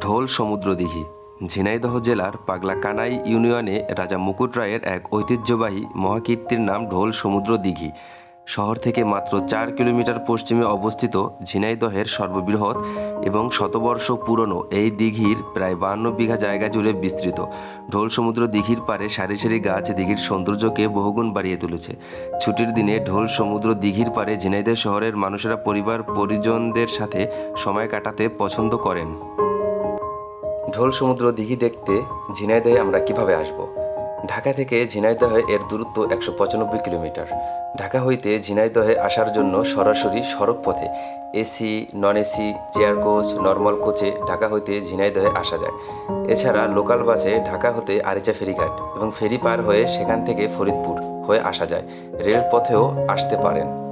ঢোল সমুদ্র দিঘি ঝিনাইদহ জেলার পাগলা কানাই ইউনিয়নে রাজা মুকুট রায়ের এক ঐতিহ্যবাহী মহাকীর্তির নাম ঢোল সমুদ্র দিঘি শহর থেকে মাত্র চার কিলোমিটার পশ্চিমে অবস্থিত ঝিনাইদহের সর্ববৃহৎ এবং শতবর্ষ পুরনো এই দিঘির প্রায় বান্ন বিঘা জায়গা জুড়ে বিস্তৃত। ঢোল সমুদ্র দিঘির পারে সারি সারি গাছ দিঘির সৌন্দর্যকে বহুগুণ বাড়িয়ে তুলেছে। ছুটির দিনে ঢোল সমুদ্র দিঘির পারে ঝিনাইদহ শহরের মানুষেরা পরিবার পরিজনদের সাথে সময় কাটাতে পছন্দ করেন। ঢোল সমুদ্র দিঘি দেখতে ঝিনাইদহে আমরা কীভাবে আসব? ঢাকা থেকে ঝিনাইদহে এর দূরত্ব একশো পঁচানব্বই কিলোমিটার। ঢাকা হইতে ঝিনাইদহে আসার জন্য সরাসরি সড়ক পথে AC non AC chair coach, normal কোচে ঢাকা হইতে ঝিনাইদহে আসা যায়। এছাড়া লোকাল বাসে ঢাকা হতে আরিচা ফেরিঘাট এবং ফেরি পার হয়ে সেখান থেকে ফরিদপুর হয়ে আসা যায়। রেলপথেও আসতে পারেন।